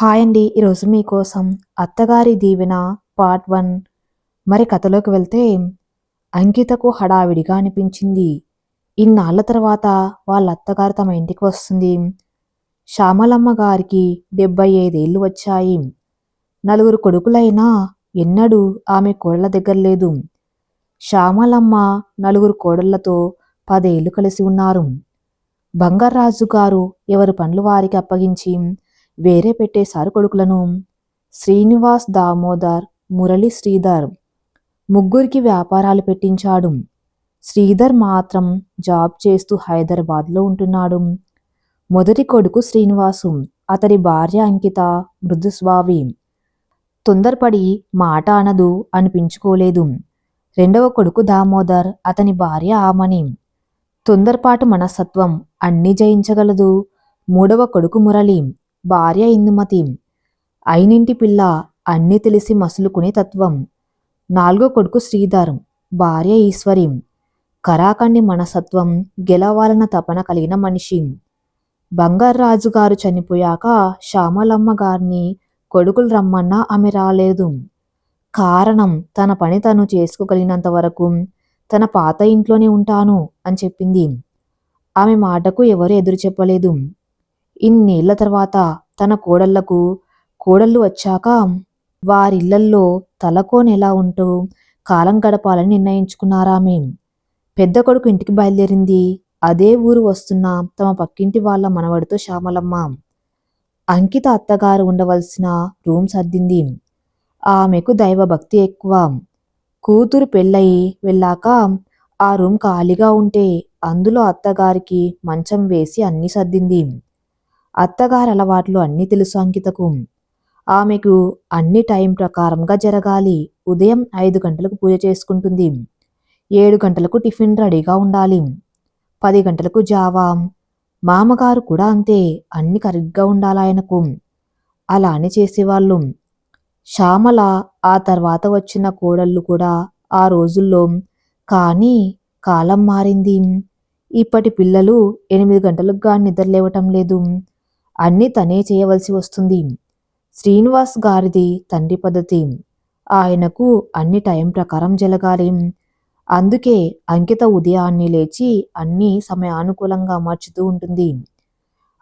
Hi అండి ఈరోజు మీకోసం అత్తగారి దీవెన పార్ట్ వన్. మరి కథలోకి వెళ్తే అంకితకు హడావిడిగా అనిపించింది. ఇన్నాళ్ళ తర్వాత వాళ్ళ అత్తగారు తమ ఇంటికి వస్తుంది. శ్యామలమ్మ గారికి డెబ్బై ఐదేళ్ళు వచ్చాయి. నలుగురు కొడుకులైనా ఎన్నడూ ఆమె కోడళ్ళ దగ్గర లేదు. శ్యామలమ్మ నలుగురు కోడళ్ళతో పదేళ్ళు కలిసి ఉన్నారు. బంగారాజు గారు ఎవరి పనులు వారికి అప్పగించి వేరే పెట్టేశారు కొడుకులను శ్రీనివాస్ దామోదర్ మురళి శ్రీధర్ ముగ్గురికి వ్యాపారాలు పెట్టించాడు. శ్రీధర్ మాత్రం జాబ్ చేస్తూ హైదరాబాద్లో ఉంటున్నాడు. మొదటి కొడుకు శ్రీనివాసు అతడి భార్య అంకిత మృదుస్వావి తొందరపడి మాట అనదు అనిపించుకోలేదు. రెండవ కొడుకు దామోదర్ అతని భార్య ఆమని. తొందరపాటు మనస్తత్వం అన్నీ జయించగలదు. మూడవ కొడుకు మురళి భార్య ఇందుమతి. అయినింటి పిల్ల అన్నీ తెలిసి మసులుకునే తత్వం. నాలుగో కొడుకు శ్రీధర్ భార్య ఈశ్వరి. కరాకండి మనసత్వం గెలవాలన్న తపన కలిగిన మనిషి. బంగారాజు గారు చనిపోయాక శ్యామలమ్మ గారిని కొడుకులు రమ్మన్నా ఆమె రాలేదు. కారణం తన పని తను చేసుకోగలిగినంత వరకు తన పాత ఇంట్లోనే ఉంటాను అని చెప్పింది. ఆమె మాటకు ఎవరు ఎదురు చెప్పలేదు. ఇన్నేళ్ళ తర్వాత తన కోడళ్ళకు కోడళ్ళు వచ్చాక వారిళ్ళల్లో తలకోనెలా ఉంటూ కాలం గడపాలని నిర్ణయించుకున్నారామె పెద్ద కొడుకు ఇంటికి బయలుదేరింది. అదే ఊరు వస్తున్న తమ పక్కింటి వాళ్ళ మనవడితో శ్యామలమ్మ. అంకిత అత్తగారు ఉండవలసిన రూమ్ సర్దింది. ఆమెకు దైవభక్తి ఎక్కువ. కూతురు పెళ్ళయి వెళ్ళాక ఆ రూమ్ ఖాళీగా ఉంటే అందులో అత్తగారికి మంచం వేసి అన్ని సర్దింది. అత్తగారి అలవాట్లు అన్నీ తెలుసు అంకితకు. ఆమెకు అన్ని టైం ప్రకారంగా జరగాలి. ఉదయం ఐదు గంటలకు పూజ చేసుకుంటుంది. ఏడు గంటలకు టిఫిన్ రెడీగా ఉండాలి. పది గంటలకు జావా. మామగారు కూడా అంతే అన్ని కరెక్ట్గా ఉండాలాయనకు అలా అలానే చేసేవాళ్ళు. శ్యామల ఆ తర్వాత వచ్చిన కోడళ్ళు కూడా ఆ రోజుల్లో కానీ కాలం మారింది. ఇప్పటి పిల్లలు ఎనిమిది గంటలకు కానీ నిద్రలేవటం లేదు. అన్నీ తనే చేయవలసి వస్తుంది. శ్రీనివాస్ గారిది తండ్రి పద్ధతి. ఆయనకు అన్ని టైం ప్రకారం జరగాలి అందుకే అంకిత ఉదయాన్నే లేచి అన్నీ సమయానుకూలంగా అమర్చుతూ ఉంటుంది.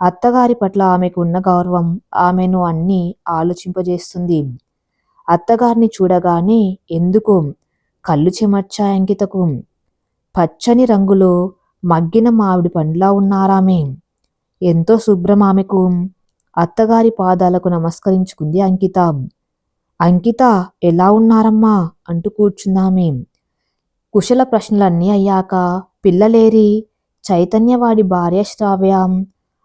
అత్తగారి పట్ల ఆమెకు ఉన్న గౌరవం ఆమెను అన్నీ ఆలోచింపజేస్తుంది. అత్తగారిని చూడగానే ఎందుకో కళ్ళు చెమర్చా అంకితకు. పచ్చని రంగులో మగ్గిన మామిడి పండ్లా ఉన్నారామె. ఎంతో శుభ్రం ఆమెకు అత్తగారి పాదాలకు నమస్కరించుకుంది అంకిత. అంకిత ఎలా ఉన్నారమ్మా? అంటూ కూర్చున్నామే కుశల ప్రశ్నలన్నీ అయ్యాక పిల్లలేరి చైతన్యవాడి భార్య శ్రావ్య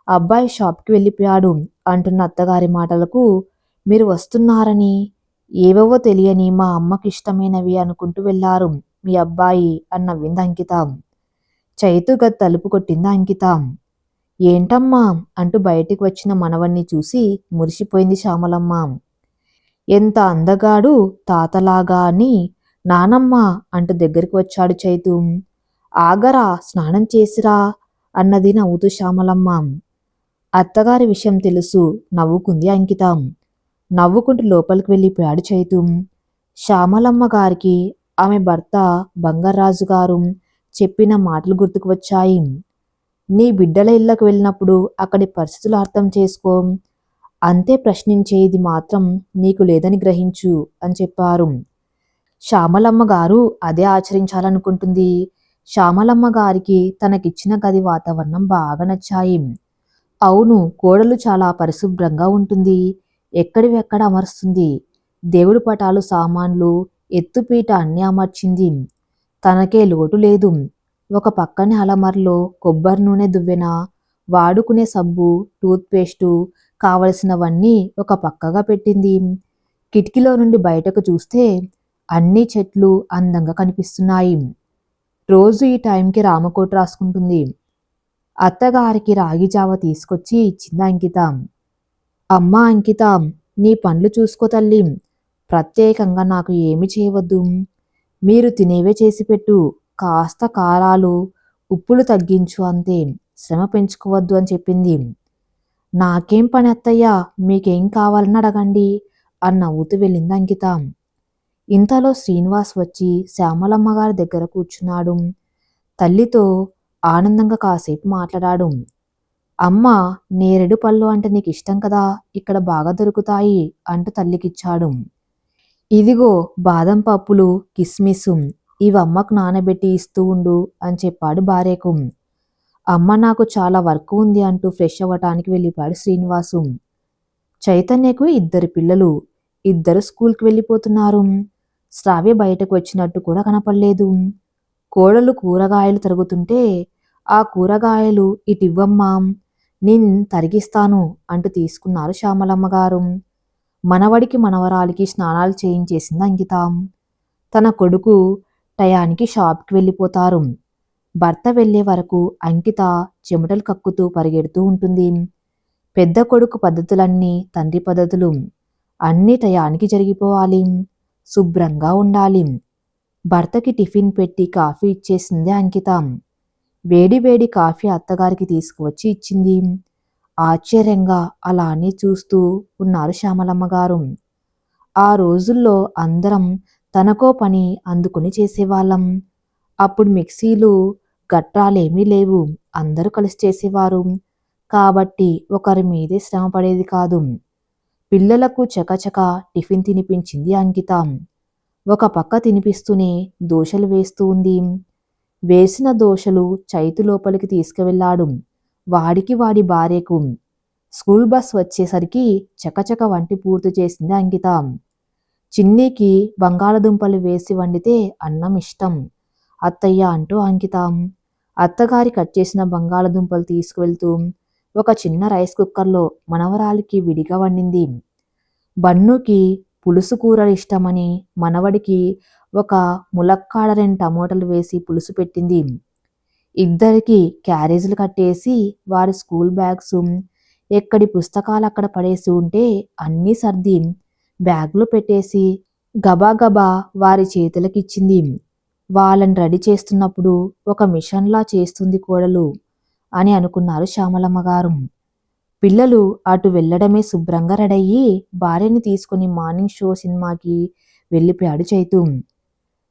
అబ్బాయి షాప్కి వెళ్ళిపోయాడు అంటున్న అత్తగారి మాటలకు మీరు వస్తున్నారని ఏవేవో తెలియని మా అమ్మకి ఇష్టమైనవి అనుకుంటూ వెళ్ళారు మీ అబ్బాయి అన్న వింద అంకిత. చైతుగా తలుపు కొట్టింది అంకిత. ఏంటమ్మా? అంటూ బయటికి వచ్చిన మనవణ్ణి చూసి మురిసిపోయింది శ్యామలమ్మ. ఎంత అందగాడు తాతలాగా అని నానమ్మ అంటూ దగ్గరికి వచ్చాడు చైతు. ఆగరా స్నానం చేసిరా అన్నది నవ్వుతూ శ్యామలమ్మ. అత్తగారి విషయం తెలుసు నవ్వుకుంది అంకితం. నవ్వుకుంటూ లోపలికి వెళ్ళిపోయాడు చైతు. శ్యామలమ్మ గారికి ఆమె భర్త బంగారాజు గారు చెప్పిన మాటలు గుర్తుకు వచ్చాయి. నీ బిడ్డల ఇళ్ళకు వెళ్ళినప్పుడు అక్కడి పరిస్థితులు అర్థం చేసుకో. అంతే ప్రశ్నించేది మాత్రం నీకు లేదని గ్రహించు అని చెప్పారు. శ్యామలమ్మ గారు అదే ఆచరించాలనుకుంటుంది. శ్యామలమ్మ గారికి తనకిచ్చిన గది వాతావరణం బాగా నచ్చాయి. అవును కోడలు చాలా పరిశుభ్రంగా ఉంటుంది. ఎక్కడి ఎక్కడ అమరుస్తుంది? దేవుడి పటాలు సామాన్లు ఎత్తుపీట అన్నీ అమర్చింది. తనకే లోటు లేదు. ఒక పక్కనే అలమర్లో కొబ్బరి నూనె దువ్వెన? వాడుకునే సబ్బు టూత్పేస్టు కావలసినవన్నీ ఒక పక్కగా పెట్టింది. కిటికీలో నుండి బయటకు చూస్తే అన్ని చెట్లు అందంగా కనిపిస్తున్నాయి. రోజు ఈ టైంకి రామకోట రాసుకుంటుంది. అత్తగారికి రాగి జావ తీసుకొచ్చి ఇచ్చింది అంకిత. అమ్మ అంకిత నీ పండ్లు చూసుకో తల్లి. ప్రత్యేకంగా నాకు ఏమి చేయవద్దు. మీరు తినేవే చేసి పెట్టు. కాస్త కారాలు ఉప్పులు తగ్గించు అంతే. శ్రమ పెంచుకోవద్దు అని చెప్పింది. నాకేం పని అత్తయ్యా? మీకేం కావాలని అడగండి అని నవ్వుతూ వెళ్ళింది అంకిత. ఇంతలో శ్రీనివాస్ వచ్చి శ్యామలమ్మ గారి దగ్గర కూర్చున్నాడు. తల్లితో ఆనందంగా కాసేపు మాట్లాడాడు. అమ్మ నేరేడు పళ్ళు అంటే నీకు ఇష్టం కదా? ఇక్కడ బాగా దొరుకుతాయి అంటూ తల్లికిచ్చాడు. ఇదిగో బాదం పప్పులు కిస్మిస్ ఇవి అమ్మకు నానబెట్టి ఇస్తూ ఉండు అని చెప్పాడు భార్యకు. అమ్మ నాకు చాలా వర్క్ ఉంది అంటూ ఫ్రెష్ అవ్వటానికి వెళ్ళిపోయాడు శ్రీనివాసు. చైతన్యకు ఇద్దరు పిల్లలు. ఇద్దరు స్కూల్కి వెళ్ళిపోతున్నారు. శ్రావ్య బయటకు వచ్చినట్టు కూడా కనపడలేదు. కోడలు కూరగాయలు తరుగుతుంటే ఆ కూరగాయలు ఇటివ్వమ్మా నేను తరిగిస్తాను అంటూ తీసుకున్నారు శ్యామలమ్మ గారు మనవడికి మనవరాలికి స్నానాలు చేయించేసింది అంకితం. తన కొడుకు టయానికి షాప్కి వెళ్ళిపోతారు. భర్త వెళ్ళే వరకు అంకిత చెమటలు కక్కుతూ పరిగెడుతూ ఉంటుంది. పెద్ద కొడుకు పద్ధతులన్నీ తండ్రి పద్ధతులు. అన్ని టయానికి జరిగిపోవాలి. శుభ్రంగా ఉండాలి. భర్తకి టిఫిన్ పెట్టి కాఫీ ఇచ్చేసింది అంకిత. వేడి వేడి కాఫీ అత్తగారికి తీసుకువచ్చి ఇచ్చింది. ఆశ్చర్యంగా అలానే చూస్తూ ఉన్నారు శ్యామలమ్మ గారు. ఆ రోజుల్లో అందరం తనకో పని అందుకుని చేసేవాళ్ళం. అప్పుడు మిక్సీలు గట్రాలేమీ లేవు. అందరూ కలిసి చేసేవారు. కాబట్టి ఒకరి మీదే శ్రమ పడేది కాదు. పిల్లలకు చకచక టిఫిన్ తినిపించింది అంకిత. ఒక పక్క తినిపిస్తూనే దోశలు వేస్తూ ఉంది. వేసిన దోశలు చైతు లోపలికి తీసుకువెళ్ళాడు. వాడికి వాడి భార్యకు. స్కూల్ బస్ వచ్చేసరికి చకచక వంటి పూర్తి చేసింది అంకిత. చిన్నీకి బంగాళదుంపలు వేసి వండితే అన్నం ఇష్టం. అత్తయ్య అంటూ అంకితం. అత్తగారి కట్ చేసిన బంగాళదుంపలు తీసుకువెళ్తూ ఒక చిన్న రైస్ కుక్కర్లో మనవరాలికి విడిగా వండింది. బన్నుకి పులుసు కూరలు ఇష్టమని మనవడికి ఒక ములక్కాడ రెండు టమోటాలు వేసి పులుసు పెట్టింది. ఇద్దరికి క్యారేజీలు కట్టేసి వారి స్కూల్ బ్యాగ్స్ ఎక్కడి పుస్తకాలు అక్కడ పడేసి ఉంటే అన్నీ సర్ది బ్యాగ్లో పెట్టేసి గబాగబా వారి చేతులకిచ్చింది. వాళ్ళని రెడీ చేస్తున్నప్పుడు ఒక మిషన్లా చేస్తుంది కోడలు అని అనుకున్నారు శ్యామలమ్మ గారు పిల్లలు అటు వెళ్ళడమే శుభ్రంగా రెడయ్యి భార్యని తీసుకుని మార్నింగ్ షో సినిమాకి వెళ్ళిపోయాడు చైతు.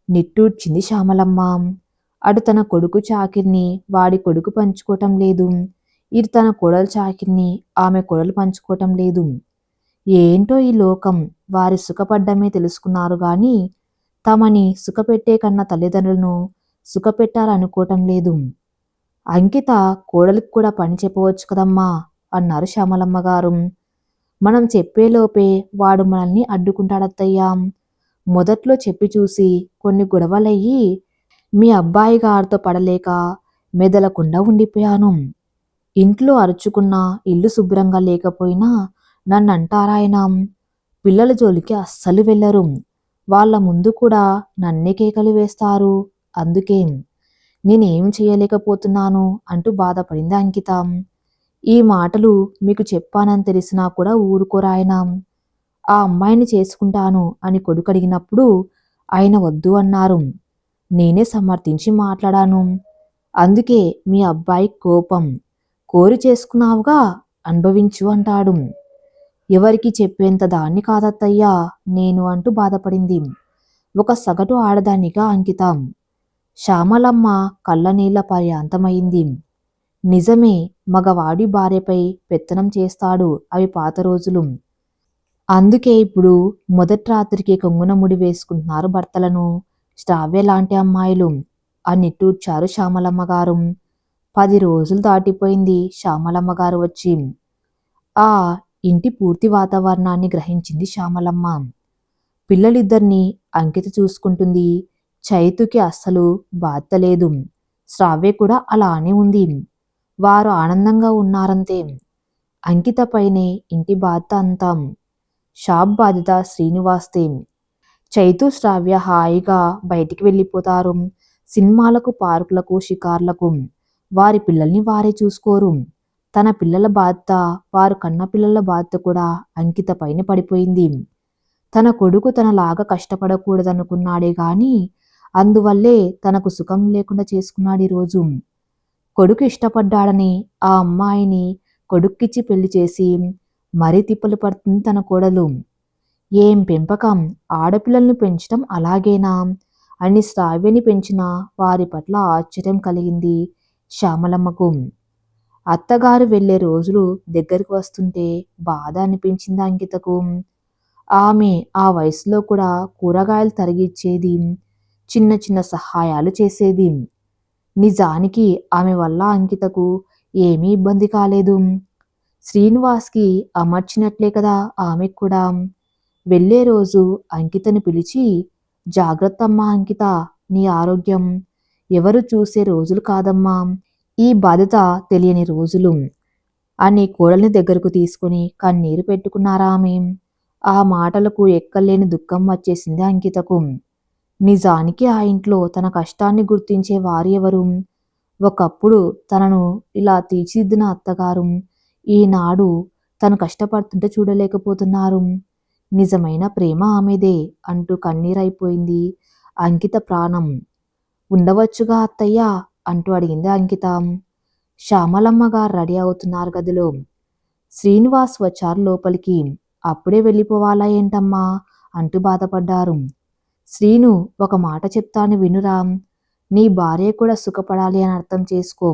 నిట్టూడ్చింది శ్యామలమ్మ. అటు తన కొడుకు చాకిర్ని వాడి కొడుకు పంచుకోవటం లేదు. ఇటు తన కొడలు చాకిర్ని ఆమె కొడలు పంచుకోవటం లేదు. ఏంటో ఈ లోకం. వారి సుఖపడ్డమే తెలుసుకున్నారు గాని తమని సుఖపెట్టే కన్నా తల్లిదండ్రులను సుఖపెట్టాలనుకోవటం లేదు. అంకిత కోడలికి కూడా పని చెప్పవచ్చు కదమ్మా! అన్నారు శ్యామలమ్మ గారు. మనం చెప్పేలోపే వాడు మనల్ని అడ్డుకుంటాడత్తయ్యా. మొదట్లో చెప్పి చూసి కొన్ని గొడవలయ్యి మీ అబ్బాయి గారితో పడలేక మెదలకుండా ఉండిపోయాను. ఇంట్లో అరుచుకున్నా ఇల్లు శుభ్రంగా లేకపోయినా నన్ను అంటారాయన పిల్లల జోలికి అస్సలు వెళ్ళరు. వాళ్ళ ముందు కూడా నన్నే కేకలు వేస్తారు. అందుకే నేనేం చేయలేకపోతున్నాను అంటూ బాధపడింది అంకిత. ఈ మాటలు మీకు చెప్పానని తెలిసినా కూడా ఊరుకోరాయన ఆ అమ్మాయిని చేసుకుంటాను అని కొడుకు అడిగినప్పుడు ఆయన వద్దు అన్నారు. నేనే సమర్థించి మాట్లాడాను. అందుకే మీ అబ్బాయి కోపం. కోరి చేసుకున్నావుగా అనుభవించు అంటాడు. ఎవరికి చెప్పేంత దాన్ని కాదత్తయ్యా? నేను అంటూ బాధపడింది. ఒక సగటు ఆడదానిగా అంకితం. శ్యామలమ్మ కళ్ళనీళ్ళ పర్యాంతమైంది. నిజమే మగవాడి భార్యపై పెత్తనం చేస్తాడు అవి పాత రోజులు. అందుకే ఇప్పుడు మొదటి రాత్రికి కొంగున ముడి వేసుకుంటున్నారు భర్తలను. శ్రావ్య లాంటి అమ్మాయిలు. అని నిట్టూర్చారు శ్యామలమ్మ గారు. పది రోజులు దాటిపోయింది శ్యామలమ్మ గారు వచ్చి. ఆ ఇంటి పూర్తి వాతావరణాన్ని గ్రహించింది శ్యామలమ్మ. పిల్లలిద్దరినీ అంకిత చూసుకుంటుంది. చైతుకి అస్సలు బాధ లేదు. శ్రావ్య కూడా అలానే ఉంది. వారు ఆనందంగా ఉన్నారంతే. అంకితపైనే ఇంటి బాధ్యత అంతా. షాప్ బాధ్యత శ్రీనివాస్తే చైతు శ్రావ్య హాయిగా బయటికి వెళ్ళిపోతారు. సినిమాలకు పార్కులకు షికార్లకు వారి పిల్లల్ని వారే చూసుకోరు. తన పిల్లల బాధ్యత వారు కన్న పిల్లల బాధ్యత కూడా అంకిత పైన పడిపోయింది. తన కొడుకు తనలాగా కష్టపడకూడదనుకున్నాడే గాని అందువల్లే తనకు సుఖం లేకుండా చేసుకున్నాడు ఈరోజు కొడుకు ఇష్టపడ్డాడని ఆ అమ్మాయిని కొడుక్కిచ్చి పెళ్ళి చేసి మరీ తిప్పలు పడుతుంది తన కోడలు. ఏం పెంపకం? ఆడపిల్లల్ని పెంచడం అలాగేనా? అని శ్రావ్యని పెంచిన వారి పట్ల ఆశ్చర్యం కలిగింది శ్యామలమ్మకు. అత్తగారు వెళ్ళే రోజులు దగ్గరికి వస్తుంటే బాధ అనిపించింది అంకితకు. ఆమె ఆ వయసులో కూడా కూరగాయలు తరిగిచ్చేది చిన్న చిన్న సహాయాలు చేసేది. నిజానికి ఆమె వల్ల అంకితకు ఏమీ ఇబ్బంది కాలేదు. శ్రీనివాస్కి అమర్చినట్లే కదా ఆమెకు కూడా. వెళ్ళే రోజు అంకితను పిలిచి జాగ్రత్తమ్మా అంకిత నీ ఆరోగ్యం. ఎవరు చూసే రోజులు కాదమ్మా. ఈ బాధ్యత తెలియని రోజులు. అని కోడల్ని దగ్గరకు తీసుకుని కన్నీరు పెట్టుకున్నారా ఆమె? ఆ మాటలకు ఎక్కలేని దుఃఖం వచ్చేసింది అంకితకు. నిజానికి ఆ ఇంట్లో తన కష్టాన్ని గుర్తించే వారు ఎవరు? ఒకప్పుడు తనను ఇలా తీర్చిదిద్దిన అత్తగారు ఈనాడు తను కష్టపడుతుంటే చూడలేకపోతున్నారు. నిజమైన ప్రేమ ఆమెదే అంటూ కన్నీరైపోయింది అంకిత ప్రాణం. ఉండవచ్చుగా అత్తయ్య అంటూ అడిగింది అంకిత. శ్యామలమ్మ గారు రెడీ అవుతున్నారు గదిలో. శ్రీనివాస్ వచ్చారు లోపలికి. అప్పుడే వెళ్ళిపోవాలా ఏంటమ్మా? అంటూ బాధపడ్డారు. శ్రీను ఒక మాట చెప్తాను వినురా. నీ భార్య కూడా సుఖపడాలి అని అర్థం చేసుకో.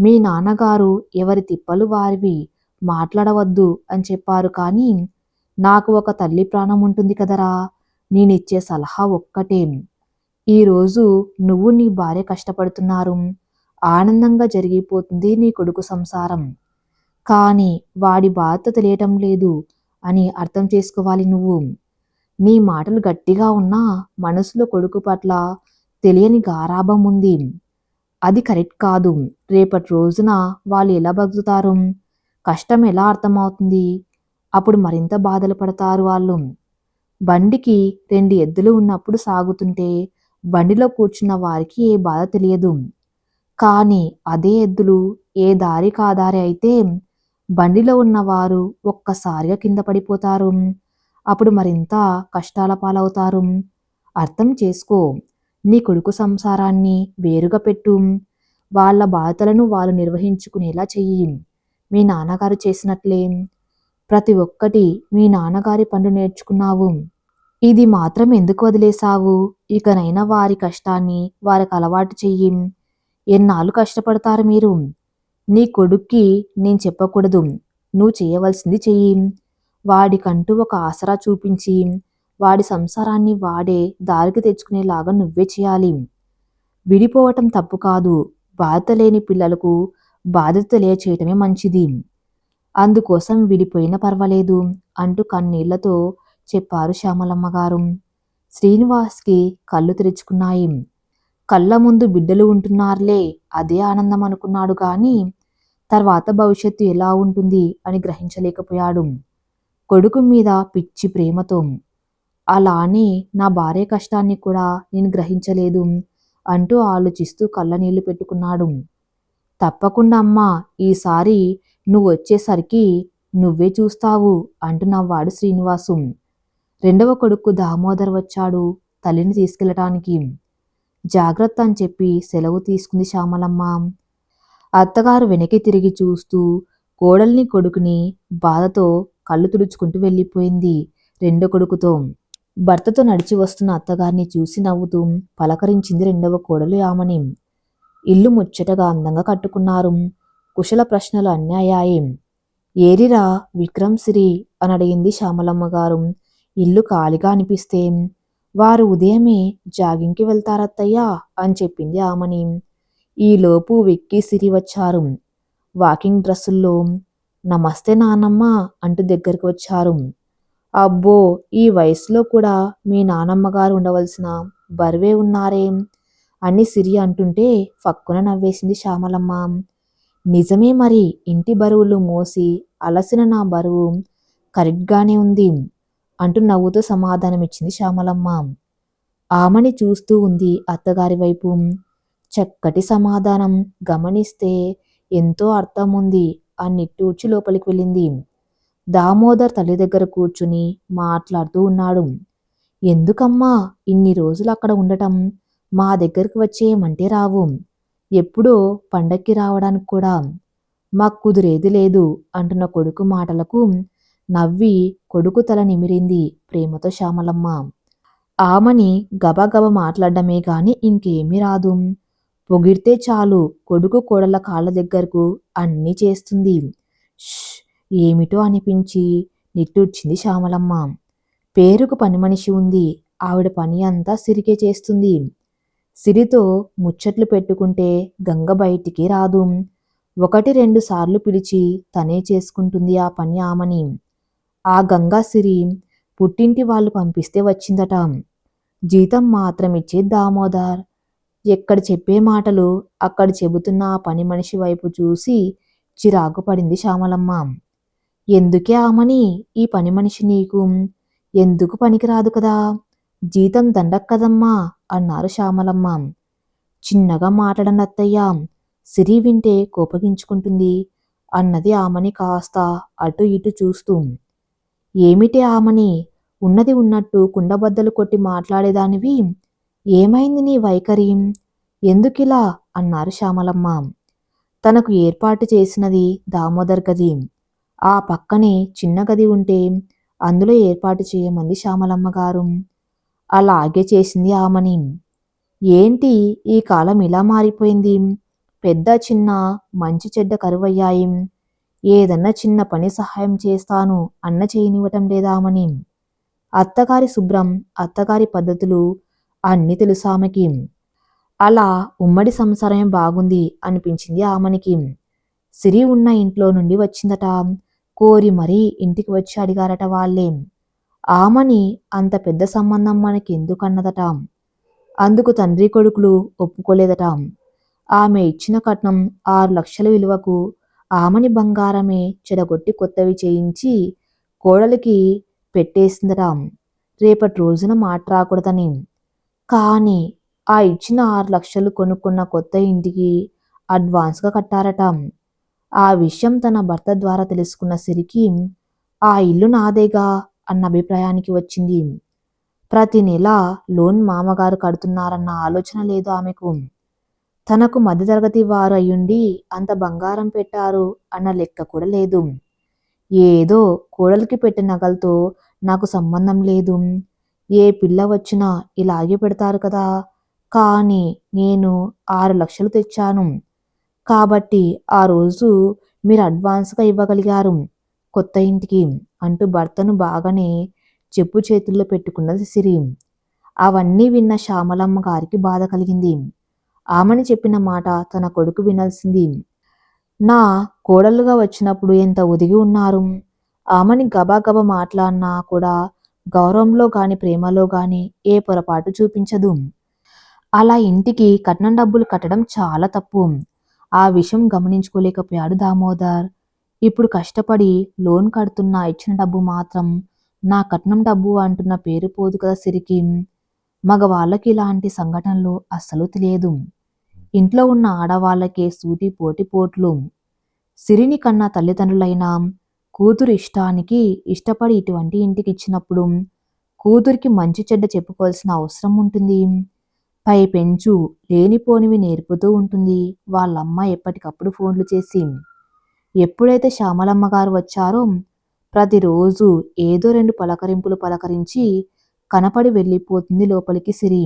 మీ నాన్నగారు ఎవరి తిప్పలు వారివి. మాట్లాడవద్దు అని చెప్పారు కానీ నాకు ఒక తల్లి ప్రాణం ఉంటుంది కదరా. నేనిచ్చే సలహా ఒక్కటే. ఈరోజు నువ్వు నీ భార్య కష్టపడుతున్నారు. ఆనందంగా జరిగిపోతుంది నీ కొడుకు సంసారం. కానీ వాడి బాధ తెలియటం లేదు అని అర్థం చేసుకోవాలి నువ్వు. నీ మాటలు గట్టిగా ఉన్నా మనసులో కొడుకు పట్ల తెలియని గారాభం ఉంది. అది కరెక్ట్ కాదు. రేపటి రోజున వాళ్ళు ఎలా బతుకుతారు? కష్టం ఎలా అర్థమవుతుంది? అప్పుడు మరింత బాధలు పడతారు వాళ్ళు. బండికి రెండు ఎద్దులు ఉన్నప్పుడు సాగుతుంటే బండిలో కూర్చున్న వారికి ఏ బాధ తెలియదు. కానీ అదే ఎద్దులు ఏ దారి కాదారి అయితే బండిలో ఉన్నవారు ఒక్కసారిగా కింద పడిపోతారు. అప్పుడు మరింత కష్టాల పాలవుతారు. అర్థం చేసుకో నీ కొడుకు సంసారాన్ని వేరుగా పెట్టు. వాళ్ళ బాధలను వాళ్ళు నిర్వహించుకునేలా చెయ్యి. మీ నాన్నగారు చేసినట్లే. ప్రతి ఒక్కటి మీ నాన్నగారి పనులు నేర్చుకున్నావు. ఇది మాత్రం ఎందుకు వదిలేశావు? ఇకనైనా వారి కష్టాన్ని వారికి అలవాటు చెయ్యి. ఎన్నాళ్ళు కష్టపడతారు మీరు? నీ కొడుక్కి నేను చెప్పకూడదు. నువ్వు చేయవలసింది చెయ్యి. వాడికంటూ ఒక ఆసరా చూపించి వాడి సంసారాన్ని వాడే దారికి తెచ్చుకునేలాగా నువ్వే చేయాలి. విడిపోవటం తప్పు కాదు. బాధ్యత లేని పిల్లలకు బాధ్యత తెలియచేయటమే మంచిది. అందుకోసం విడిపోయినా పర్వాలేదు అంటూ కన్నీళ్ళతో చెప్పారు శ్యామలమ్మగారు శ్రీనివాస్కి కళ్ళు తెరుచుకున్నాయి. కళ్ళ ముందు బిడ్డలు ఉంటున్నారులే అదే ఆనందం అనుకున్నాడు కానీ తర్వాత భవిష్యత్తు ఎలా ఉంటుంది అని గ్రహించలేకపోయాడు. కొడుకు మీద పిచ్చి ప్రేమతో అలానే నా భార్య కష్టాన్ని కూడా నేను గ్రహించలేదు అంటూ ఆలోచిస్తూ కళ్ళ నీళ్ళు పెట్టుకున్నాడు. తప్పకుండా అమ్మా ఈసారి నువ్వు వచ్చేసరికి నువ్వే చూస్తావు అంటూ నవ్వాడు శ్రీనివాసు. రెండవ కొడుకు దామోదర్ వచ్చాడు తల్లిని తీసుకెళ్ళటానికి. జాగ్రత్త అని చెప్పి సెలవు తీసుకుంది శ్యామలమ్మ. అత్తగారు వెనక్కి తిరిగి చూస్తూ కోడల్ని కొడుకుని బాధతో కళ్ళు తుడుచుకుంటూ వెళ్ళిపోయింది రెండో కొడుకుతో. భర్తతో నడిచి వస్తున్న అత్తగారిని చూసి నవ్వుతూ పలకరించింది రెండవ కోడలు యామని. ఇల్లు ముచ్చటగా అందంగా కట్టుకున్నారు. కుశల ప్రశ్నలు అన్యాయాయి. ఏరిరా విక్రమ్ సిరి? అని అడిగింది శ్యామలమ్మ గారు. ఇల్లు ఖాళీగా అనిపిస్తే? వారు ఉదయమే జాగింగ్కి వెళ్తారత్తయ్యా అని చెప్పింది ఆమని. ఈలోపు వెక్కి సిరి వచ్చారు. వాకింగ్ డ్రెస్సుల్లో నమస్తే నానమ్మ అంటూ దగ్గరికి వచ్చారు. అబ్బో ఈ వయసులో కూడా మీ నానమ్మ గారు ఉండవలసిన బరువే ఉన్నారేం అని సిరి అంటుంటే ఫక్కున నవ్వేసింది శ్యామలమ్మ. నిజమే మరి ఇంటి బరువులు మోసి అలసిన నా బరువు కరెక్ట్గానే ఉంది. అంటూ నవ్వుతూ సమాధానమిచ్చింది శ్యామలమ్మ. ఆమెని చూస్తూ ఉంది అత్తగారి వైపు. చక్కటి సమాధానం. గమనిస్తే ఎంతో అర్థం ఉంది అని నిట్టూర్చి లోపలికి వెళ్ళింది. దామోదర్ తల్లి దగ్గర కూర్చుని మాట్లాడుతూ ఉన్నాడు. ఎందుకమ్మా ఇన్ని రోజులు అక్కడ ఉండటం? మా దగ్గరికి వచ్చేయమంటే రావు. ఎప్పుడో పండక్కి రావడానికి కూడా. మాకు కుదిరేది లేదు అంటున్న కొడుకు మాటలకు నవ్వి కొడుకు తల నిమిరింది ప్రేమతో శ్యామలమ్మ. ఆమని గబగబ మాట్లాడడమే గాని ఇంకేమీ రాదు. పొగిడితే చాలు కొడుకు కోడల కాళ్ళ దగ్గరకు అన్నీ చేస్తుంది. ఏమిటో అనిపించి నిట్టూర్చింది శ్యామలమ్మ. పేరుకు పని మనిషి ఉంది. ఆవిడ పని అంతా సిరికే చేస్తుంది. సిరితో ముచ్చట్లు పెట్టుకుంటే గంగ బయటికి రాదు. ఒకటి రెండు సార్లు పిలిచి తనే చేసుకుంటుంది ఆ పని ఆమని. ఆ గంగా సిరి పుట్టింటి వాళ్ళు పంపిస్తే వచ్చిందట. జీతం మాత్రం ఇచ్చే దామోదర్. ఎక్కడ చెప్పే మాటలు అక్కడ చెబుతున్న ఆ పని మనిషి వైపు చూసి చిరాకు పడింది శ్యామలమ్మ. ఎందుకే ఆమని ఈ పని మనిషి నీకు? ఎందుకు పనికిరాదు కదా? జీతం దండక్ కదమ్మా అన్నారు శ్యామలమ్మ. చిన్నగా మాట్లాడండి అత్తయ్య సిరి వింటే కోపగించుకుంటుంది. అన్నది ఆమని కాస్త అటు ఇటు చూస్తూ ఏమిటి ఆమని? ఉన్నది ఉన్నట్టు కుండబద్దలు కొట్టి మాట్లాడేదానివి? ఏమైంది నీ వైఖరి? ఎందుకిలా? అన్నారు శ్యామలమ్మ. తనకు ఏర్పాటు చేసినది దామోదర్ గది. ఆ పక్కనే చిన్న గది ఉంటే అందులో ఏర్పాటు చేయమంది శ్యామలమ్మ గారు అలాగే చేసింది ఆమని. ఏంటి ఈ కాలం ఇలా మారిపోయింది? పెద్ద చిన్న మంచి చెడ్డ కరువయ్యాయి. ఏదన్నా చిన్న పని సహాయం చేస్తాను అన్న చేయనివ్వటం లేదామని. అత్తగారి శుభ్రం అత్తగారి పద్ధతులు అన్నీ తెలుసు ఆమెకి అలా ఉమ్మడి సంసారమే బాగుంది అనిపించింది ఆమెనికి. సిరి ఉన్న ఇంట్లో నుండి వచ్చిందట. కోరి మరీ ఇంటికి వచ్చి అడిగారట వాళ్ళే. ఆమని అంత పెద్ద సంబంధం మనకి ఎందుకన్నదట అందుకు తండ్రి కొడుకులు ఒప్పుకోలేదట. ఆమె ఇచ్చిన కట్నం ఆరు లక్షల విలువకు ఆమని బంగారమే చెడగొట్టి కొత్తవి చేయించి కోడలికి పెట్టేసిందట రేపటి రోజున మాట రాకూడదని. కానీ ఆ ఇచ్చిన ఆరు లక్షలు కొనుక్కున్న కొత్త ఇంటికి అడ్వాన్స్గా కట్టారట. ఆ విషయం తన భర్త ద్వారా తెలుసుకున్న సిరికి ఆ ఇల్లు నాదేగా అన్న అభిప్రాయానికి వచ్చింది. ప్రతి నెల లోన్ మామగారు కడుతున్నారన్న ఆలోచన లేదు ఆమెకు. తనకు మధ్యతరగతి వారు అయ్యుండి అంత బంగారం పెట్టారు అన్న లెక్క కూడా లేదు. ఏదో కోడలికి పెట్టిన నగలతో నాకు సంబంధం లేదు. ఏ పిల్ల వచ్చినా ఇలాగే పెడతారు కదా. కానీ నేను ఆరు లక్షలు తెచ్చాను. కాబట్టి ఆ రోజు మీరు అడ్వాన్స్గా ఇవ్వగలిగారు కొత్త ఇంటికి అంటూ భర్తను బాగానే చెప్పు చేతుల్లో పెట్టుకున్నది సిరి. అవన్నీ విన్న శ్యామలమ్మ గారికి బాధ కలిగింది. ఆమెని చెప్పిన మాట తన కొడుకు వినాల్సింది. నా కోడలుగా వచ్చినప్పుడు ఎంత ఒదిగి ఉన్నారు? ఆమెని గబాగబా మాట్లాడినా కూడా గౌరవంలో గాని ప్రేమలో గాని ఏ పొరపాటు చూపించదు. అలా ఇంటికి కట్నం డబ్బులు కట్టడం చాలా తప్పు. ఆ విషయం గమనించుకోలేకపోయాడు దామోదర్. ఇప్పుడు కష్టపడి లోన్ కడుతున్న ఇచ్చిన డబ్బు మాత్రం నా కట్నం డబ్బు అంటున్న పేరు పోదు కదా సిరికి. మగవాళ్ళకి ఇలాంటి సంఘటనలు అస్సలు తెలియదు. ఇంట్లో ఉన్న ఆడవాళ్ళకే సూటి పోటీపోట్లు సిరిని కన్నా తల్లిదండ్రులైన కూతురు ఇష్టానికి ఇష్టపడి ఇటువంటి ఇంటికి ఇచ్చినప్పుడు కూతురికి మంచి చెడ్డ చెప్పుకోవాల్సిన అవసరం ఉంటుంది. పై పెంచు లేనిపోనివి నేర్పుతూ ఉంటుంది. వాళ్ళమ్మ ఎప్పటికప్పుడు ఫోన్లు చేసి ఎప్పుడైతే శ్యామలమ్మ గారు వచ్చారో ప్రతిరోజు ఏదో రెండు పలకరింపులు పలకరించి కనపడి వెళ్ళిపోతుంది లోపలికి సిరి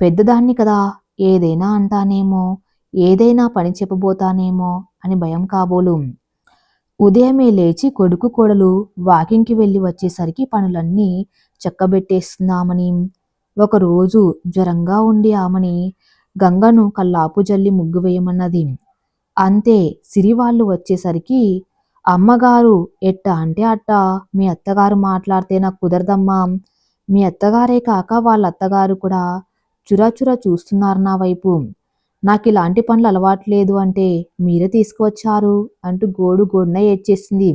పెద్దదాన్ని కదా ఏదైనా అంటానేమో ఏదైనా పని చెప్పబోతానేమో అని భయం కాబోలు. ఉదయమే లేచి కొడుకు కోడలు వాకింగ్కి వెళ్ళి వచ్చేసరికి పనులన్నీ చక్కబెట్టేస్తున్నామని. ఒకరోజు జ్వరంగా ఉండి ఆమెని గంగను కల్లాపు జల్లి ముగ్గు వేయమన్నది. అంతే సిరివాళ్ళు వచ్చేసరికి అమ్మగారు ఎట్ట అంటే అట్ట మీ అత్తగారు మాట్లాడితే నాకు కుదరదమ్మా మీ అత్తగారే కాక వాళ్ళ అత్తగారు కూడా చురాచురా చూస్తున్నారు నా వైపు. నాకు ఇలాంటి పనులు అలవాట్లేదు అంటే మీరే తీసుకువచ్చారు అంటూ గోడు గోడున ఏడ్చేసింది.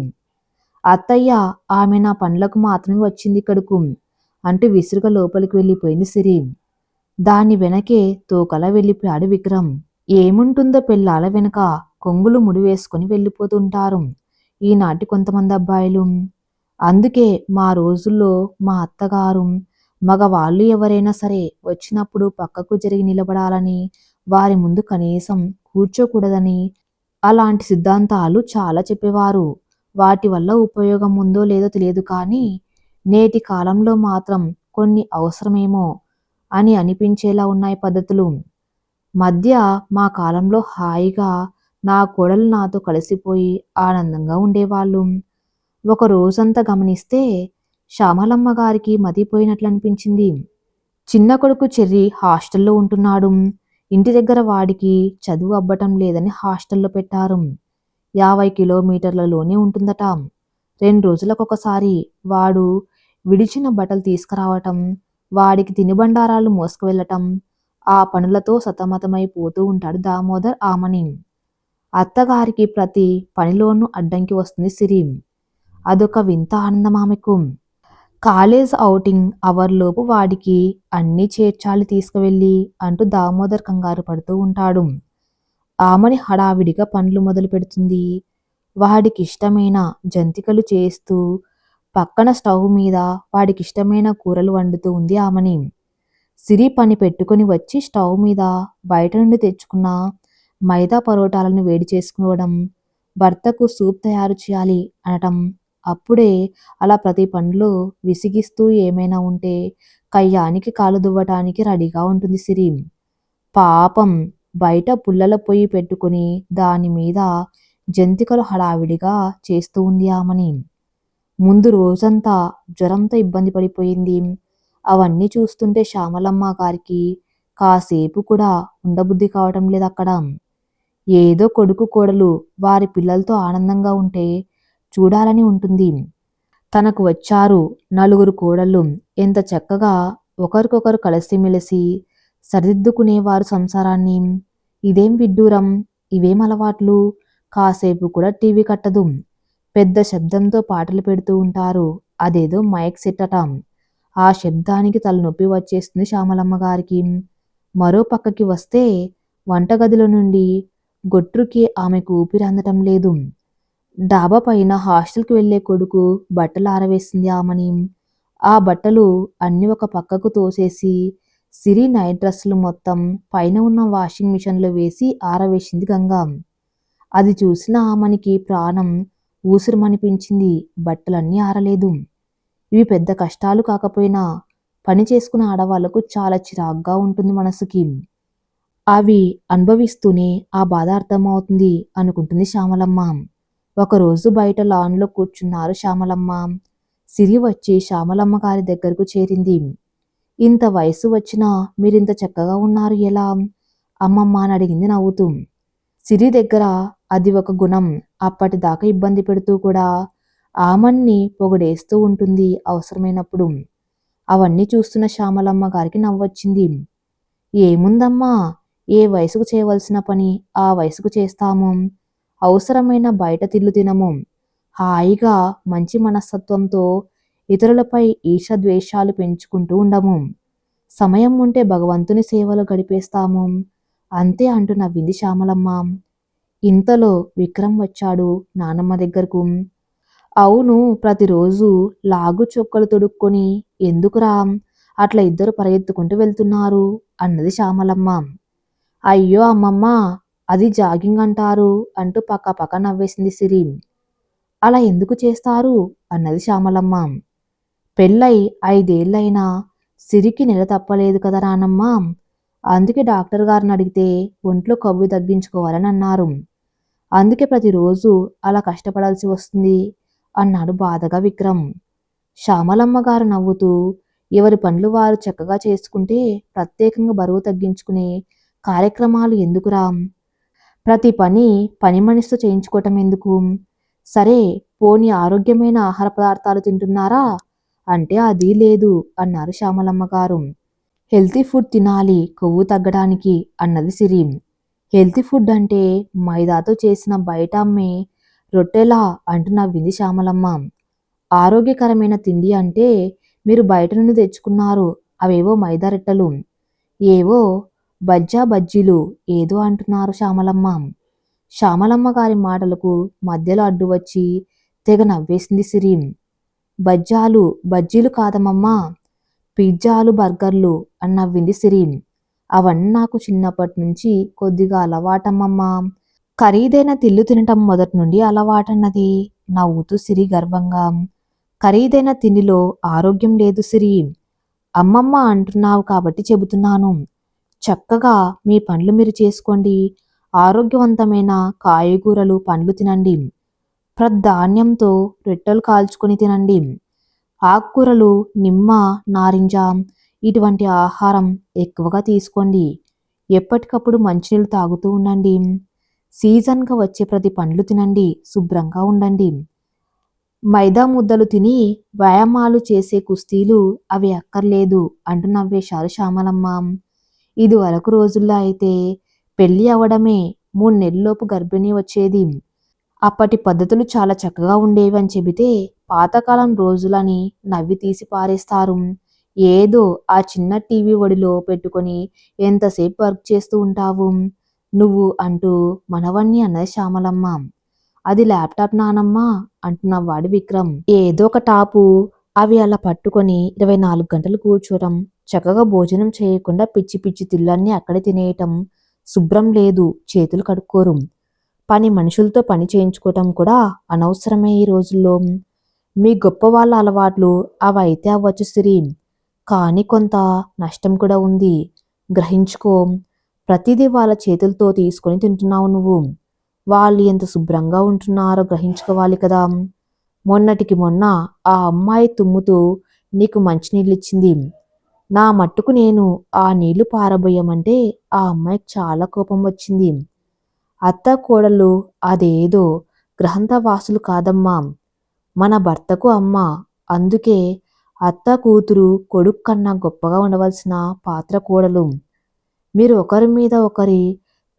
అత్తయ్య ఆమె నా పనులకు మాత్రమే వచ్చింది ఇక్కడకు అంటూ విసురుగా లోపలికి వెళ్ళిపోయింది సిరి. దాని వెనకే తోకల వెళ్ళిపోయాడు విక్రమ్. ఏముంటుందో పెళ్ళాల వెనక కొంగులు ముడివేసుకుని వెళ్ళిపోతుంటారు ఈనాటి కొంతమంది అబ్బాయిలు. అందుకే మా రోజుల్లో మా అత్తగారు మగవాళ్ళు ఎవరైనా సరే వచ్చినప్పుడు పక్కకు జరిగి నిలబడాలని వారి ముందు కనీసం కూర్చోకూడదని అలాంటి సిద్ధాంతాలు చాలా చెప్పేవారు. వాటి వల్ల ఉపయోగం ఉందో లేదో తెలియదు కానీ నేటి కాలంలో మాత్రం కొన్ని అవసరమేమో అని అనిపించేలా ఉన్నాయి పద్ధతులు. మధ్య మా కాలంలో హాయిగా నా కోడలు నాతో కలిసిపోయి ఆనందంగా ఉండేవాళ్ళు. ఒక రోజంతా గమనిస్తే శ్యామలమ్మ గారికి మతిపోయినట్లు అనిపించింది చిన్న కొడుకు చెర్రి హాస్టల్లో ఉంటున్నాడు. ఇంటి దగ్గర వాడికి చదువు అబ్బటం లేదని హాస్టల్లో పెట్టారు. యాభై కిలోమీటర్లలోనే ఉంటుందట. రెండు రోజులకొకసారి వాడు విడిచిన బట్టలు తీసుకురావటం వాడికి తినుబండారాలు మోసుకువెళ్ళటం ఆ పనులతో సతమతమైపోతూ ఉంటాడు దామోదర్ ఆమని అత్తగారికి ప్రతి పనిలోనూ అడ్డంకి వస్తుంది సిరి. అదొక వింత ఆనందం ఆమెకు కాలేజ్ ఔటింగ్ అవర్లోపు వాడికి అన్ని చేర్చాలి తీసుకువెళ్ళి అంటూ దామోదర్ కంగారు పడుతూ ఉంటాడు. ఆమెని హడావిడిగా పనులు మొదలు పెడుతుంది. వాడికి ఇష్టమైన జంతికలు చేస్తూ పక్కన స్టవ్ మీద వాడికి ఇష్టమైన కూరలు వండుతూ ఉంది ఆమెని. సిరి పని పెట్టుకుని వచ్చి స్టవ్ మీద బయట నుండి తెచ్చుకున్న మైదా పరోటాలను వేడి చేసుకోవడం భర్తకు సూప్ తయారు చేయాలి అనటం అప్పుడే అలా ప్రతి పనిలో విసిగిస్తూ ఏమైనా ఉంటే కయ్యానికి కాలు దువ్వటానికి రెడీగా ఉంటుంది సిరి. పాపం బయట పుల్లల పొయ్యి పెట్టుకుని దాని మీద జంతికలు హడావిడిగా చేస్తూ ఉంది ఆమెని. ముందు రోజంతా జ్వరంతో ఇబ్బంది పడిపోయింది. అవన్నీ చూస్తుంటే శ్యామలమ్మ గారికి కాసేపు కూడా ఉండబుద్ధి కావటం లేదు అక్కడ. ఏదో కొడుకు కోడలు వారి పిల్లలతో ఆనందంగా ఉంటే చూడాలని ఉంటుంది. తనకు వచ్చారు నలుగురు కోడళ్ళు. ఎంత చక్కగా ఒకరికొకరు కలిసిమెలిసి సరిదిద్దుకునేవారు సంసారాన్ని. ఇదేం విడ్డూరం? ఇవేం అలవాట్లు? కాసేపు కూడా టీవీ కట్టదు. పెద్ద శబ్దంతో పాటలు పెడుతూ ఉంటారు. అదేదో మైక్ సెట్ ఆ శబ్దానికి తలనొప్పి వచ్చేస్తుంది శ్యామలమ్మ గారికి. మరో పక్కకి వస్తే వంటగదిలో నుండి గొట్రుకి ఆమెకు ఊపిరి అందటం లేదు. డాబా పైన హాస్టల్కి వెళ్ళే కొడుకు బట్టలు ఆరవేసింది ఆమెని. ఆ బట్టలు అన్ని ఒక పక్కకు తోసేసి సిరి నైట్ డ్రెస్సులు మొత్తం పైన ఉన్న వాషింగ్ మిషన్లో వేసి ఆరవేసింది గంగా. అది చూసిన ఆమెనికి ప్రాణం ఊసురుమనిపించింది. బట్టలన్నీ ఆరలేదు. ఇవి పెద్ద కష్టాలు కాకపోయినా పని చేసుకునే ఆడవాళ్ళకు చాలా చిరాగ్గా ఉంటుంది మనసుకి. అవి అనుభవిస్తూనే ఆ బాధ అర్థమవుతుంది అనుకుంటుంది శ్యామలమ్మ. ఒకరోజు బయట లాన్లో కూర్చున్నారు శ్యామలమ్మ. సిరి వచ్చి శ్యామలమ్మ గారి దగ్గరకు చేరింది. ఇంత వయసు వచ్చినా మీరింత చక్కగా ఉన్నారు ఎలా? అమ్మమ్మ అని అడిగింది నవ్వుతూ. సిరి దగ్గర అది ఒక గుణం. అప్పటిదాకా ఇబ్బంది పెడుతూ కూడా ఆమన్ని పొగడేస్తూ ఉంటుంది అవసరమైనప్పుడు. అవన్నీ చూస్తున్న శ్యామలమ్మ గారికి నవ్వొచ్చింది. ఏముందమ్మా? ఏ వయసుకు చేయవలసిన పని? ఆ వయసుకు చేస్తాము. అవసరమైన బయట తిల్లు తినము. హాయిగా మంచి మనస్తత్వంతో ఇతరులపై ఈషద్వేషాలు పెంచుకుంటూ ఉండము. సమయం ఉంటే భగవంతుని సేవలు గడిపేస్తాము. అంతే అంటూ నవ్వింది శ్యామలమ్మ. ఇంతలో విక్రమ్ వచ్చాడు నానమ్మ దగ్గరకు. అవును ప్రతిరోజు లాగు చొక్కలు తొడుక్కొని ఎందుకురా అట్లా ఇద్దరు పరిగెత్తుకుంటూ వెళ్తున్నారు అన్నది శ్యామలమ్మ. అయ్యో అమ్మమ్మ అది జాగింగ్ అంటారు అంటూ పక్క పక్క నవ్వేసింది సిరి అలా ఎందుకు చేస్తారు? అన్నది శ్యామలమ్మ. పెళ్ళై ఐదేళ్ళైనా సిరికి నెల తప్పలేదు కదా నానమ్మ అందుకే డాక్టర్ గారిని అడిగితే ఒంట్లో కొవ్వు తగ్గించుకోవాలని అన్నారు. అందుకే ప్రతిరోజు అలా కష్టపడాల్సి వస్తుంది అన్నాడు బాధగా విక్రమ్. శ్యామలమ్మ గారు నవ్వుతూ ఎవరి పనులు వారు చక్కగా చేసుకుంటే ప్రత్యేకంగా బరువు తగ్గించుకునే కార్యక్రమాలు ఎందుకురా? ప్రతి పని పని మనిషితో చేయించుకోవటం ఎందుకు? సరే పోని ఆరోగ్యమైన ఆహార పదార్థాలు తింటున్నారా? అంటే అది లేదు అన్నారు శ్యామలమ్మ గారు. హెల్తీ ఫుడ్ తినాలి కొవ్వు తగ్గడానికి అన్నది సిరి. హెల్తీ ఫుడ్ అంటే మైదాతో చేసిన బయట అమ్మే రొట్టెలా అంటూ నవ్వింది శ్యామలమ్మ. ఆరోగ్యకరమైన తిండి అంటే మీరు బయట నుండి తెచ్చుకున్నారు అవేవో మైదా రొట్టెలు. ఏవో బజ్జా బజ్జీలు ఏదో అంటున్నారు శ్యామలమ్మ. శ్యామలమ్మ గారి మాటలకు మధ్యలో అడ్డు వచ్చి తెగ నవ్వేసింది సిరి బజ్జాలు బజ్జీలు కాదమ్మమ్మా పిజ్జాలు బర్గర్లు అని నవ్వింది సిరి అవన్నీ నాకు చిన్నప్పటి నుంచి కొద్దిగా అలవాటమ్మమ్మా. ఖరీదైన తిల్లు తినటం మొదటి నుండి అలవాటన్నది నవ్వుతూ సిరి గర్వంగా. ఖరీదైన తిండిలో ఆరోగ్యం లేదు సిరి అమ్మమ్మ అంటున్నావు కాబట్టి చెబుతున్నాను. చక్కగా మీ పండ్లు మీరు చేసుకోండి. ఆరోగ్యవంతమైన కాయగూరలు పండ్లు తినండి. ప్రధాన్యంతో రొట్టెలు కాల్చుకొని తినండి. ఆకుకూరలు నిమ్మ నారింజ ఇటువంటి ఆహారం ఎక్కువగా తీసుకోండి. ఎప్పటికప్పుడు మంచినీళ్ళు తాగుతూ ఉండండి. సీజన్గా వచ్చే ప్రతి పండ్లు తినండి. శుభ్రంగా ఉండండి. మైదా ముద్దలు తిని వ్యాయామాలు చేసే కుస్తీలు అవి అక్కర్లేదు అంటూ నవ్వేశారు శ్యామలమ్మ ఇది వరకు రోజుల్లో అయితే పెళ్ళి అవడమే మూడు నెలల్లోపు గర్భిణీ వచ్చేది. అప్పటి పద్ధతులు చాలా చక్కగా ఉండేవి అని చెబితే పాతకాలం రోజులని నవ్వి తీసి పారేస్తారు. ఏదో ఆ చిన్న టీవీ ఒడిలో పెట్టుకొని ఎంతసేపు వర్క్ చేస్తూ ఉంటావు? నువ్వు అంటూ మనవణ్ణి అన్నది శ్యామలమ్మ. అది ల్యాప్టాప్ నానమ్మ అంటున్నవాడు విక్రమ్. ఏదో ఒక టాపు అవి అలా పట్టుకొని ఇరవై నాలుగు గంటలు కూర్చోవటం. చక్కగా భోజనం చేయకుండా పిచ్చి పిచ్చి తిల్లన్నీ అక్కడే తినేయటం శుభ్రం లేదు చేతులు కడుక్కోరు. పని మనుషులతో పని చేయించుకోవటం కూడా అనవసరమే ఈ రోజుల్లో. మీ గొప్ప వాళ్ళ అలవాట్లు అవి అయితే అవ్వచ్చు సిరి. కానీ కొంత నష్టం కూడా ఉంది. గ్రహించుకో. ప్రతిదీ వాళ్ళ చేతులతో తీసుకొని తింటున్నావు నువ్వు. వాళ్ళు ఎంత శుభ్రంగా ఉంటున్నారో గ్రహించుకోవాలి కదా. మొన్నటికి మొన్న ఆ అమ్మాయి తుమ్ముతూ నీకు మంచినీళ్ళు ఇచ్చింది. నా మట్టుకు నేను ఆ నీళ్ళు పారబోయమంటే ఆ అమ్మాయికి చాలా కోపం వచ్చింది. అత్త కోడలు అదేదో గ్రహంతవాసులు కాదమ్మా. మన భర్తకు అమ్మ. అందుకే అత్త కూతురు కొడుకు కన్నా గొప్పగా ఉండవలసిన పాత్ర కోడలు. మీరు ఒకరి మీద ఒకరి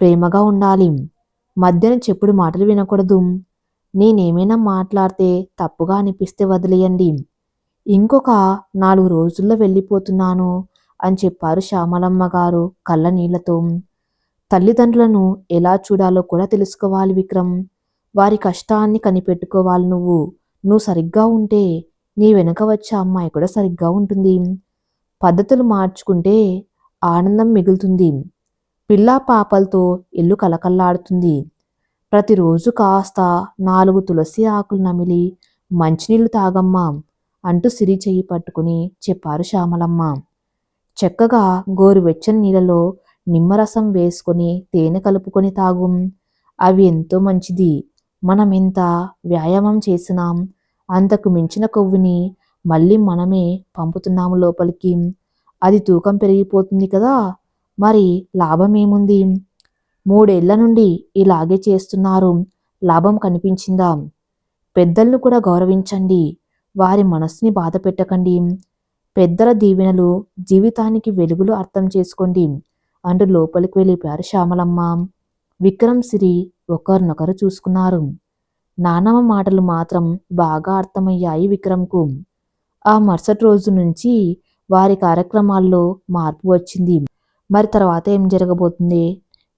ప్రేమగా ఉండాలి. మధ్యన చెప్పుడు మాటలు వినకూడదు. నేనేమైనా మాట్లాడితే తప్పుగా అనిపిస్తే వదిలేయండి. ఇంకొక నాలుగు రోజుల్లో వెళ్ళిపోతున్నాను అని చెప్పారు శ్యామలమ్మ గారు కళ్ళ నీళ్ళతో తల్లిదండ్రులను ఎలా చూడాలో కూడా తెలుసుకోవాలి విక్రమ్. వారి కష్టాన్ని కనిపెట్టుకోవాలి నువ్వు. నువ్వు సరిగ్గా ఉంటే నీ వెనుక వచ్చే అమ్మాయి కూడా సరిగ్గా ఉంటుంది. పద్ధతులు మార్చుకుంటే ఆనందం మిగులుతుంది. పిల్లా పాపలతో ఇల్లు కలకల్లాడుతుంది ప్రతిరోజు కాస్త నాలుగు తులసి ఆకులు నమిలి మంచినీళ్ళు తాగమ్మా. అంటూ సిరి చెయ్యి పట్టుకుని చెప్పారు శ్యామలమ్మ. చక్కగా గోరువెచ్చని నీళ్ళలో నిమ్మరసం వేసుకొని తేనె కలుపుకొని తాగుం. అవి ఎంతో మంచిది. మనం ఎంత వ్యాయామం చేసినాం. అంతకు మించిన కొవ్వుని మళ్ళీ మనమే పంపుతున్నాము లోపలికి. అది తూకం పెరిగిపోతుంది కదా. మరి లాభం ఏముంది మూడేళ్ళ నుండి ఇలాగే చేస్తున్నారు. లాభం కనిపించిందా? పెద్దలను కూడా గౌరవించండి. వారి మనస్సుని బాధ పెట్టకండి. పెద్దల దీవెనలు జీవితానికి వెలుగులు అర్థం చేసుకోండి. అంటూ లోపలికి వెళ్ళిపోయారు శ్యామలమ్మ. విక్రమ్ సిరి ఒకరినొకరు చూసుకున్నారు. నానమ్మ మాటలు మాత్రం బాగా అర్థమయ్యాయి విక్రమ్కు. ఆ మరుసటి రోజు నుంచి వారి కార్యక్రమాల్లో మార్పు వచ్చింది. మరి తర్వాత ఏం జరగబోతుంది?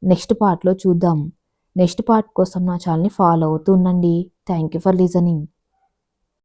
నెక్స్ట్ పార్ట్లో చూద్దాం. నెక్స్ట్ పార్ట్ కోసం నా ఛానల్ని ఫాలో అవుతూ ఉండండి. Thank you for listening.